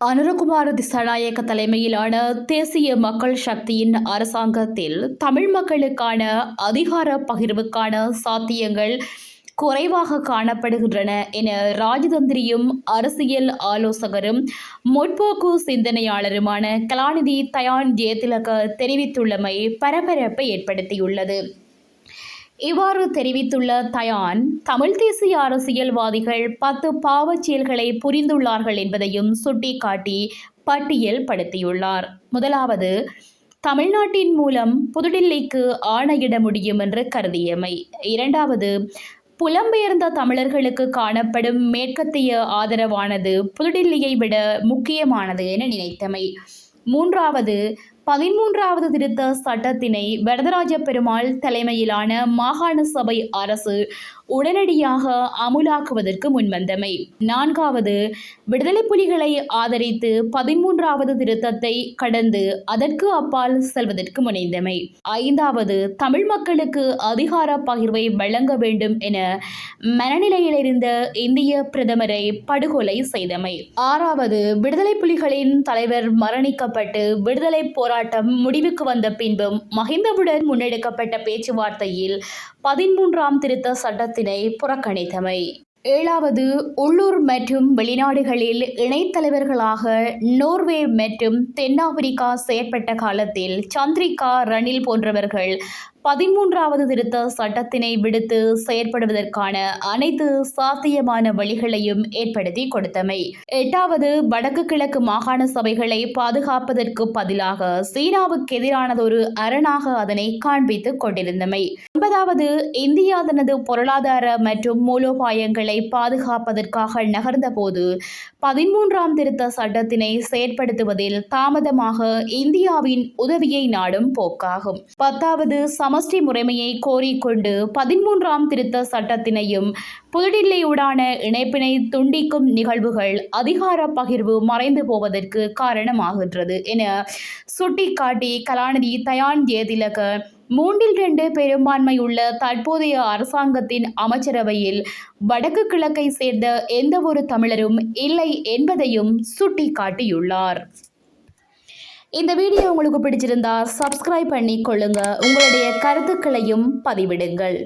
அனுரகுமார திசாநாயக்க தலைமையிலான தேசிய மக்கள் சக்தியின் அரசாங்கத்தில் தமிழ் மக்களுக்கான அதிகார பகிர்வுக்கான சாத்தியங்கள் குறைவாக காணப்படுகின்றன என ராஜதந்திரியும் அரசியல் ஆலோசகரும் முற்போக்கு சிந்தனையாளருமான கலாநிதி தயான் ஜெயதிலக தெரிவித்துள்ளமை பரபரப்பை ஏற்படுத்தியுள்ளது. இவ்வாறு தெரிவித்துள்ள தயான் தமிழ் தேசிய அரசியல்வாதிகள் பத்து பாவச் செயல்களை புரிந்துள்ளார்கள் என்பதையும் சுட்டிக்காட்டி பட்டியல் படுத்தியுள்ளார். முதலாவது தமிழ்நாட்டின் மூலம் புதுடில்லிக்கு ஆணையிட முடியும் என்று கருதியமை. இரண்டாவது புலம்பெயர்ந்த தமிழர்களுக்கு காணப்படும் மேற்கத்திய ஆதரவானது புதுடில்லியை விட முக்கியமானது என நினைத்தமை. மூன்றாவது பதிமூன்றாவது திருத்த சட்டத்தினை வரதராஜ பெருமாள் தலைமையிலான மாகாண சபை அரசு உடனடியாக அமுலாக்குவதற்கு முன்வந்தமை. நான்காவது விடுதலை புலிகளை ஆதரித்து பதிமூன்றாவது திருத்தத்தை கடந்து அதற்கு அப்பால் செல்வதற்கு முனைந்தமை. ஐந்தாவது தமிழ் மக்களுக்கு அதிகார பகிர்வை வழங்க வேண்டும் என மனநிலையில் இருந்த இந்திய பிரதமரை படுகொலை செய்தமை. ஆறாவது விடுதலை புலிகளின் தலைவர் மரணிக்கப்பட்டு விடுதலை போராட்டம் முடிவுக்கு வந்த பின்பும் மஹிந்தவுடன் முன்னெடுக்கப்பட்ட பேச்சுவார்த்தையில் பதிமூன்றாம் திருத்த சட்டத்தினை புறக்கணித்தமை. ஏழாவது உள்ளூர் மற்றும் வெளிநாடுகளில் இணைத்தலைவர்களாக நோர்வே மற்றும் தென்னாப்பிரிக்கா செயற்பட்ட காலத்தில் சந்திரிகா ரணில் போன்றவர்கள் பதிமூன்றாவது திருத்த சட்டத்தினை விடுத்து செயற்படுவதற்கான அனைத்து சாத்தியமான வழிகளையும் ஏற்படுத்தி கொடுத்தமை. எட்டாவது வடக்கு கிழக்கு மாகாண சபைகளை பாதுகாப்பதற்கு பதிலாக சீனாவுக்கு எதிரானதொரு அரணாக அதனை காண்பித்துக் கொண்டிருந்தமை. ஒன்பதாவது இந்தியா தனது பொருளாதார மற்றும் மூலோபாயங்களை பாதுகாப்பதற்காக நகர்ந்தபோது பதிமூன்றாம் திருத்த சட்டத்தினை செயற்படுத்துவதில் தாமதமாக இந்தியாவின் உதவியை நாடும் போக்காகும். பத்தாவது சமஷ்டி முறைமையை கோரிக்கொண்டு பதிமூன்றாம் திருத்த சட்டத்தினையும் புதுடில்லியுடான இணைப்பினை துண்டிக்கும் நிகழ்வுகள் அதிகார பகிர்வு மறைந்து போவதற்கு காரணமாகின்றது என சுட்டிக்காட்டி கலாநிதி தயான் ஜேதிலக மூன்றில் ரெண்டு பெரும்பான்மை உள்ள தற்போதைய அரசாங்கத்தின் அமைச்சரவையில் வடக்கு கிழக்கை சேர்ந்த எந்தவொரு தமிழரும் இல்லை என்பதையும் சுட்டிக்காட்டியுள்ளார். இந்த வீடியோ உங்களுக்கு பிடிச்சிருந்தா சப்ஸ்கிரைப் பண்ணி கொள்ளுங்க உங்களுடைய கருத்துக்களையும் பதிவிடுங்கள்.